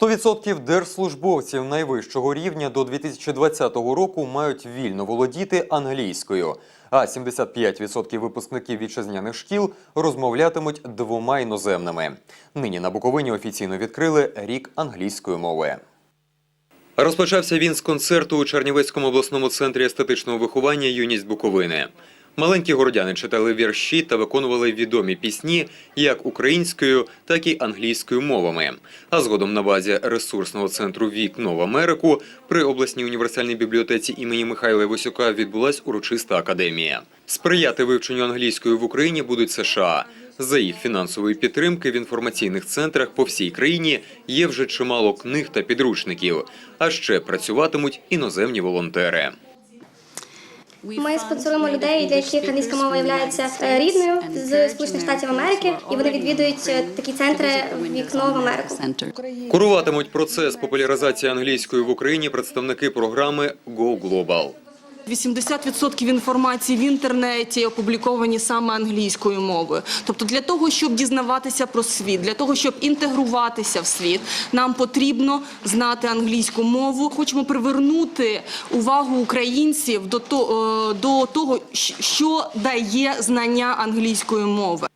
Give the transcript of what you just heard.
100% держслужбовців найвищого рівня до 2020 року мають вільно володіти англійською, а 75% випускників вітчизняних шкіл розмовлятимуть двома іноземними. Нині на Буковині офіційно відкрили рік англійської мови. Розпочався він з концерту у Чернівецькому обласному центрі естетичного виховання Юність Буковини. Маленькі городяни читали вірші та виконували відомі пісні як українською, так і англійською мовами. А згодом на базі ресурсного центру Вікно в Америку при обласній універсальній бібліотеці імені Михайла Васюка відбулась урочиста академія. Сприяти вивченню англійської в Україні будуть США. За їх фінансової підтримки в інформаційних центрах по всій країні є вже чимало книг та підручників. А ще працюватимуть іноземні волонтери. Ми спонсоруємо людей, для яких англійська мова є рідною з Сполучених Штатів Америки, і вони відвідують е, такі центри вікно в Америку. Куруватимуть процес популяризації англійської в Україні представники програми Go Global. 80% інформації в інтернеті опубліковані саме англійською мовою. Тобто, для того, щоб дізнаватися про світ, для того, щоб інтегруватися в світ, нам потрібно знати англійську мову. Хочемо привернути увагу українців до того, що дає знання англійської мови.